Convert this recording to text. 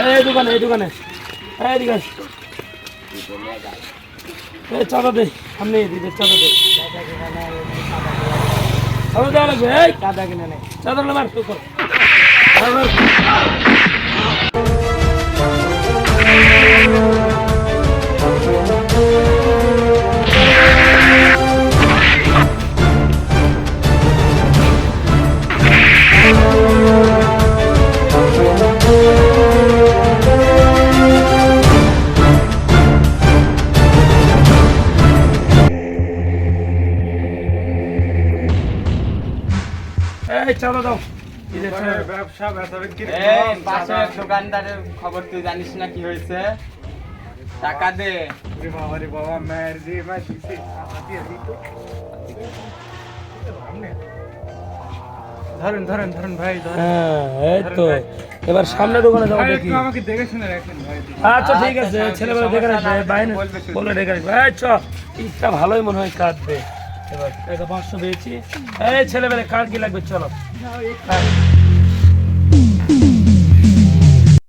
এই দোকানে এই দোকানে এই দিকে। এই চাঁদা দে, সামনে দিকে চাঁদা দে চাঁদা দেওয়া লাগবে, এই চাঁদা কিনে নেই চাঁদা নামার শুকর Thank নামার। এই চাঁদা দাও। এই যে চাঁদা দাও। ব্যবসা ব্যবসা বিক্রি এই পাশে দোকানদারের খবর তুই জানিস না কি হয়েছে? টাকা দে। বাবা রে বাবা মেয়ের রে ভাই দিছে টাকা দিয়ে ধরেন ধরেন ধরেন ভাই হ্যাঁ এই তো। এবার সামনে দোকানে যাব দেখি। আমাকে দেখে শুনে রাখেন ভাই আচ্ছা ঠিক আছে আচ্ছা, ছেলেবেলা দেখে রাখবে বাইরে বলে দেখে রাখবে। এই চ ভালোই মনে হয় কাটবে। এবার টাকা পাঁচশো পেয়েছি এই ছেলেবেলে কার কি লাগবে? চলো। হ্যাঁ।